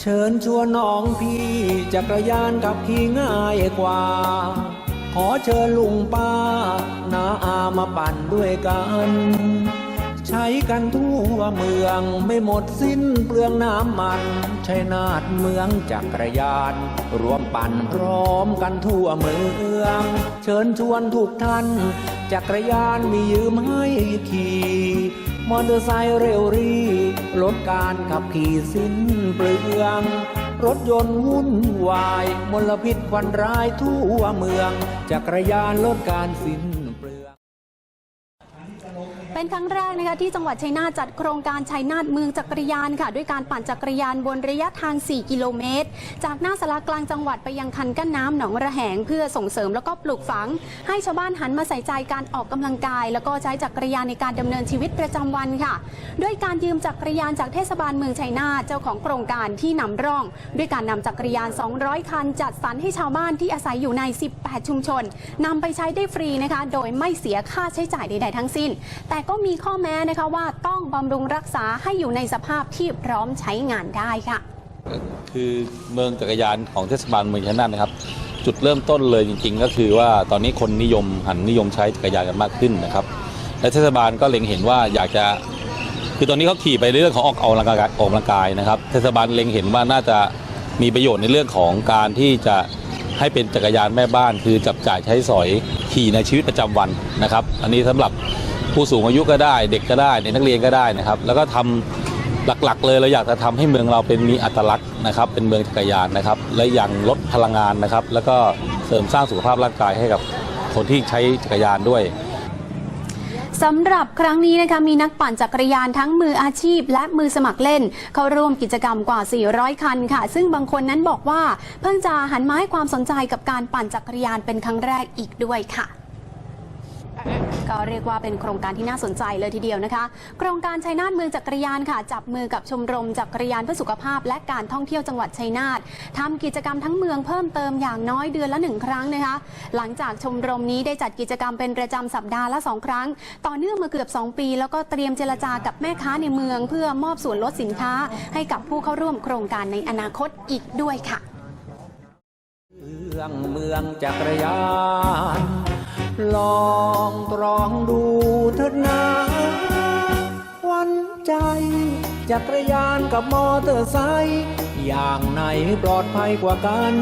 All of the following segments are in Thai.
เชิญชวนน้องพี่จักรยานกับขี่ง่ายกว่า ขอเชิญลุงป้านาอามาปั่นด้วยกัน ใช้กันทั่วเมืองไม่หมดสิ้นเปลืองน้ำมันชัยนาทเมืองจักรยาน รวมปั่นพร้อมกันทั่วเมือง เชิญชวนทุกท่าน จักรยานมียืมให้ขี่ มอเตอร์ไซค์เร็วรีลดการขับขี่สิ้นเปลือง รถยนต์วุ่นวาย มลพิษควันร้ายทั่วเมือง จักรยานลดการสิ้น เป็นครั้งแรกนะคะที่จังหวัดชัยนาทจัดโครงการชัยนาทเมืองจักรยานค่ะ ด้วยการปั่นจักรยานบนระยะทาง 4 กิโลเมตร จากหน้าสารากลางจังหวัดไปยังคันกั้นน้ำหนองระแหง เพื่อส่งเสริมแล้วก็ปลูกฝัง ให้ชาวบ้านหันมาใส่ใจการออกกำลังกาย แล้วก็ใช้จักรยานในการดำเนินชีวิตประจำวันค่ะ ด้วยการยืมจักรยานจากเทศบาลเมืองชัยนาทเจ้าของโครงการที่นำร่อง ด้วยการนำจักรยาน 200 คัน จัดสรรให้ชาวบ้านที่อาศัยอยู่ใน 18 ชุมชนนำไปใช้ได้ฟรีนะคะ โดยไม่เสียค่าใช้จ่ายใดๆทั้งสิ้น แต่ก็มีข้อแม้นะคะว่าต้องบำรุงรักษาให้อยู่ในสภาพที่พร้อมใช้งานได้ค่ะ คือเมืองจักรยานของเทศบาลเมืองชัยนาทนะครับ จุดเริ่มต้นเลยจริง ๆ ก็คือว่าตอนนี้คนนิยมหันนิยมใช้จักรยานกันมากขึ้นนะครับ และเทศบาลก็เล็งเห็นว่าอยากจะคือตอนนี้เขาขี่ไปในเรื่องของออกเอากำลังกายออกกำลังกายนะครับ เทศบาลเล็งเห็นว่าน่าจะมีประโยชน์ในเรื่องของการที่จะ ให้เป็นจักรยานแม่บ้านคือจับจ่ายใช้สอยขี่ในชีวิตประจำวันนะครับ อันนี้สำหรับผู้สูงอายุก็ได้ เด็กก็ได้เด็กนักเรียนก็ได้นะครับ แล้วก็ทำหลักๆ เลยเราอยากจะทำให้เมืองเราเป็นมีอัตลักษณ์นะครับ เป็นเมืองจักรยานนะครับ และยังลดพลังงานนะครับ แล้วก็เสริมสร้างสุขภาพร่างกายให้กับคนที่ใช้จักรยานด้วย สำหรับครั้งนี้นะคะมีนักปั่นจักรยานทั้งมืออาชีพ และมือสมัครเล่น เข้าร่วมกิจกรรมกว่า 400 คันค่ะ ซึ่งบางคนนั้นบอกว่า เพิ่งจะหันมาให้ความสนใจกับการปั่นจักรยานเป็นครั้งแรกอีกด้วยค่ะ ก็เรียกว่าเป็นโครงการที่น่าสนใจเลยทีเดียวนะคะ โครงการชัยนาทเมืองจักรยานค่ะ จับมือกับชมรมจักรยานเพื่อสุขภาพ และการท่องเที่ยวจังหวัดชัยนาททำกิจกรรมทั้งเมืองเพิ่มเติมอย่างน้อยเดือนละหนึ่งครั้งนะคะ หลังจากชมรมนี้ได้จัดกิจกรรมเป็นประจำสัปดาห์ละสองครั้ง ต่อเนื่องมาเกือบ 2 ปี แล้วก็เตรียมเจรจากับแม่ค้าในเมือง เพื่อมอบส่วนลดสินค้า ให้กับผู้เข้าร่วมโครงการในอนาคตอีกด้วยค่ะ เมืองเมืองจักรยาน ลองตรองดูเถิดนาวันใจ จักรยานกับมอเตอร์ไซค์อย่างไหนปลอดภัยกว่ากัน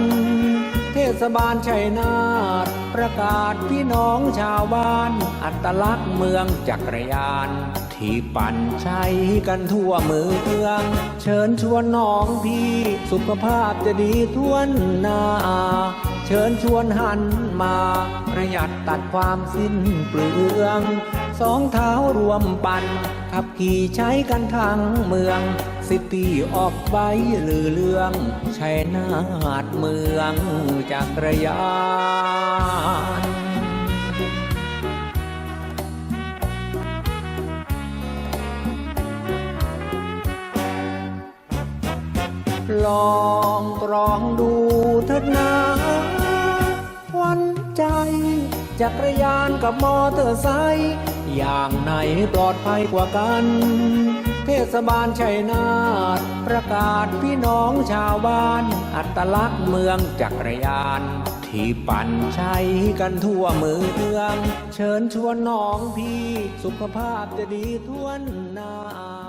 เทศบาลชัยนาทประกาศพี่น้องชาวบ้าน อัตลักษณ์เมืองจักรยาน ที่ปั่นใช้กันทั่วเมือง เชิญชวนน้องพี่ สุขภาพจะดีทวนหน้า เชิญชวนหันมาประหยัดตัดความสิ้นเปลือง สองเท้ารวมปั่นขับขี่ใช้กันทั้งเมืองซิตี้ออกไปลือเรื่องชัยนาทเมืองจักรยานลองตรองดู ใจ จักรยานกับมอเตอร์ไซค์อย่างไหนปลอดภัยกว่ากัน เทศบาลชัยนาทประกาศพี่น้องชาวบ้าน อัตลักษณ์เมืองจักรยาน ที่ปั่นใช้กันทั่วเมือง เชิญชวนน้องพี่ สุขภาพจะดีทวนหน้า